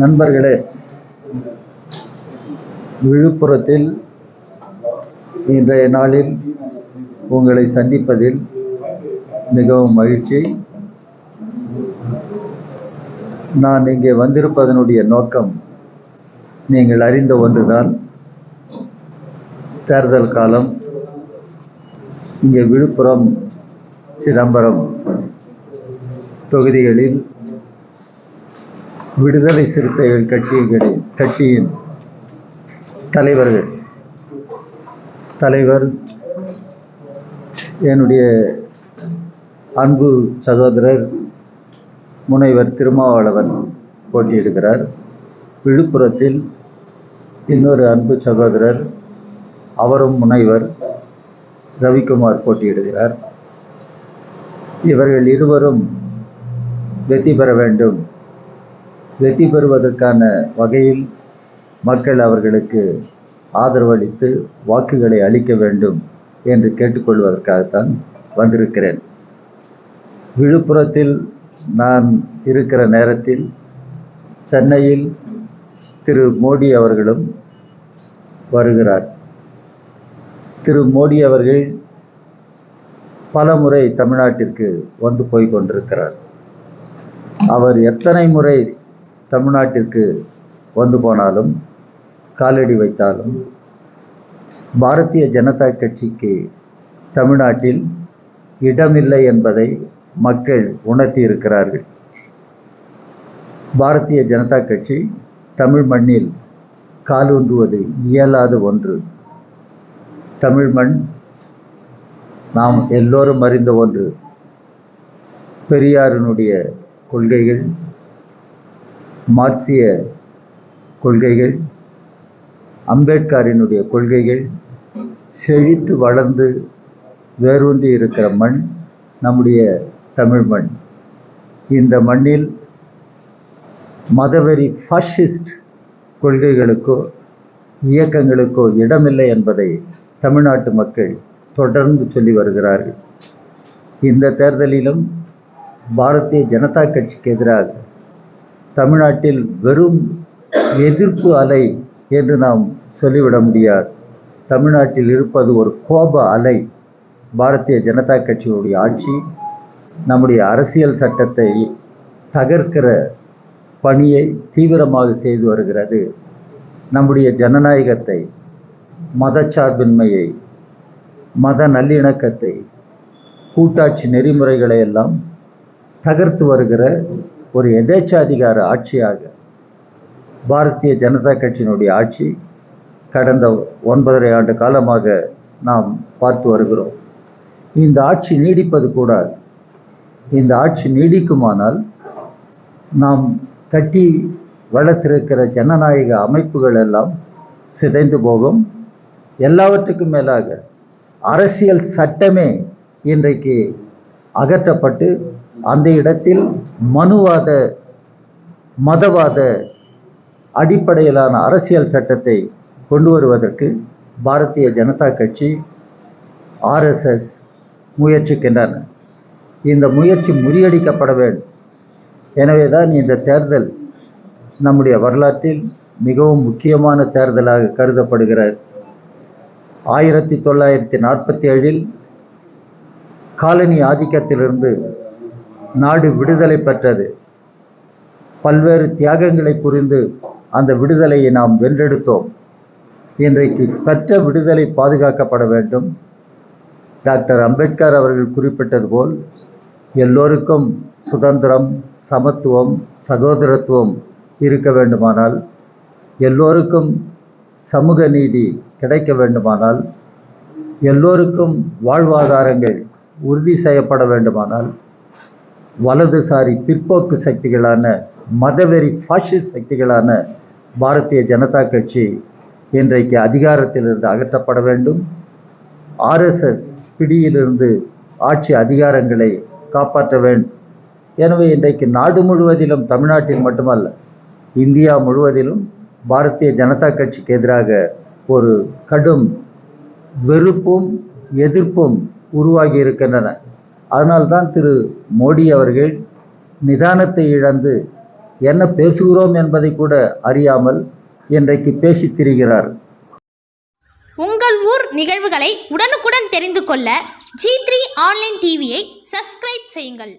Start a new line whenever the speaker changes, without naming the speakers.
நண்பர்களே விழுப்புரத்தில் இன்றைய நாளில் உங்களை சந்திப்பதில் மிகவும் மகிழ்ச்சி. நான் இங்கே வந்திருப்பதனுடைய நோக்கம் நீங்கள் அறிந்த ஒன்றுதான். தேர்தல் காலம் இங்கே விழுப்புரம் சிதம்பரம் தொகுதிகளில் விடுதலை சிறுத்தைகள் கட்சிகளின் கட்சியின் தலைவர்கள் தலைவர் என்னுடைய அன்பு சகோதரர் முனைவர் திருமாவளவன் போட்டியிடுகிறார். விழுப்புரத்தில் இன்னொரு அன்பு சகோதரர் அவரும் முனைவர் ரவிக்குமார் போட்டியிடுகிறார். இவர்கள் இருவரும் வெற்றி பெற வேண்டும். வெற்றி பெறுவதற்கான வகையில் மக்கள் அவர்களுக்கு ஆதரவளித்து வாக்குகளை அளிக்க வேண்டும் என்று கேட்டுக்கொள்வதற்காகத்தான் வந்திருக்கிறேன். விழுப்புரத்தில் நான் இருக்கிற நேரத்தில் சென்னையில் திரு மோடி அவர்களும் வருகிறார். திரு மோடி அவர்கள் பல முறை தமிழ்நாட்டிற்கு வந்து போய் கொண்டிருக்கிறார். அவர் எத்தனை முறை தமிழ்நாட்டிற்கு வந்து போனாலும் காலடி வைத்தாலும் பாரதிய ஜனதா கட்சிக்கு தமிழ்நாட்டில் இடமில்லை என்பதை மக்கள் உணர்த்தி இருக்கிறார்கள் பாரதிய ஜனதா கட்சி தமிழ் மண்ணில் காலூன்றுவது இயலாத ஒன்று. தமிழ் மண் நாம் எல்லோரும் அறிந்த ஒன்று. பெரியாரினுடைய கொள்கைகள் மார்க்சிய கொள்கைகள் அம்பேத்கரினுடைய கொள்கைகள் செழித்து வளர்ந்து வேரூன்றி இருக்கிற மண் நம்முடைய தமிழ் மண். இந்த மண்ணில் மதவெறி ஃபாஷிஸ்ட் கொள்கைகளுக்கோ இயக்கங்களுக்கோ இடமில்லை என்பதை தமிழ்நாட்டு மக்கள் தொடர்ந்து சொல்லி வருகிறார்கள். இந்த தேர்தலிலும் பாரதிய ஜனதா கட்சிக்கு எதிராக தமிழ்நாட்டில் வெறும் எதிர்ப்பு அலை என்று நாம் சொல்லிவிட முடியாது. தமிழ்நாட்டில் இருப்பது ஒரு கோப அலை. பாரதிய ஜனதா கட்சியுடைய ஆட்சி நம்முடைய அரசியல் சட்டத்தை தகர்க்கிற பணியை தீவிரமாக செய்து வருகிறது. நம்முடைய ஜனநாயகத்தை மதச்சார்பின்மையை மத நல்லிணக்கத்தை கூட்டாட்சி நெறிமுறைகளை எல்லாம் தகர்த்து வருகிற ஒரு எதேச்சாதிகார ஆட்சியாக பாரதிய ஜனதா கட்சியினுடைய ஆட்சி கடந்த ஒன்பதரை ஆண்டு காலமாக நாம் பார்த்து வருகிறோம். இந்த ஆட்சி நீடிப்பது கூடாது. இந்த ஆட்சி நீடிக்குமானால் நாம் கட்டி வளர்த்திருக்கிற ஜனநாயக அமைப்புகள் எல்லாம் சிதைந்து போகும். எல்லாவற்றுக்கும் மேலாக அரசியல் சட்டமே இன்றைக்கு அகற்றப்பட்டு அந்த இடத்தில் மனுவாத மதவாத அடிப்படையிலான அரசியல் சட்டத்தை கொண்டு வருவதற்கு பாரதிய ஜனதா கட்சி ஆர்எஸ்எஸ் முயற்சிக்கின்றன. இந்த முயற்சி முறியடிக்கப்பட வேண்டும். எனவே தான் இந்த தேர்தல் நம்முடைய வரலாற்றில் மிகவும் முக்கியமான தேர்தலாக கருதப்படுகிறது. ஆயிரத்தி தொள்ளாயிரத்தி நாற்பத்தி ஏழில் காலனி ஆதிக்கத்திலிருந்து நாடு விடுதலை பெற்றது. பல்வேறு தியாகங்களை புரிந்து அந்த விடுதலையை நாம் வென்றெடுத்தோம். இன்றைக்கு பெற்ற விடுதலை பாதுகாக்கப்பட வேண்டும். டாக்டர் அம்பேத்கர் அவர்கள் குறிப்பிட்டது போல் எல்லோருக்கும் சுதந்திரம் சமத்துவம் சகோதரத்துவம் இருக்க வேண்டுமானால் எல்லோருக்கும் சமூக நீதி கிடைக்க வேண்டுமானால் எல்லோருக்கும் வாழ்வாதாரங்கள் உறுதி செய்யப்பட வேண்டுமானால் வலதுசாரி பிற்போக்கு சக்திகளான மதவெறி ஃபாஷிஸ்ட் சக்திகளான பாரதிய ஜனதா கட்சி இன்றைக்கு அதிகாரத்திலிருந்து அகற்றப்பட வேண்டும். ஆர்எஸ்எஸ் பிடியிலிருந்து ஆட்சி அதிகாரங்களை காப்பாற்ற வேண்டும். எனவே இன்றைக்கு நாடு முழுவதிலும் தமிழ்நாட்டில் மட்டுமல்ல இந்தியா முழுவதிலும் பாரதிய ஜனதா கட்சிக்கு எதிராக ஒரு கடும் வெறுப்பும் எதிர்ப்பும் உருவாகி இருக்கின்றன. அதனால்தான் திரு மோடி அவர்கள் நிதானத்தை இழந்து என்ன பேசுகிறோம் என்பதை கூட அறியாமல் இன்றைக்கு பேசித் திரிகிறார்.
உங்கள் ஊர் நிகழ்வுகளை உடனுக்குடன் தெரிந்து கொள்ள ஜி த்ரீ ஆன்லைன் டிவியை சப்ஸ்கிரைப் செய்யுங்கள்.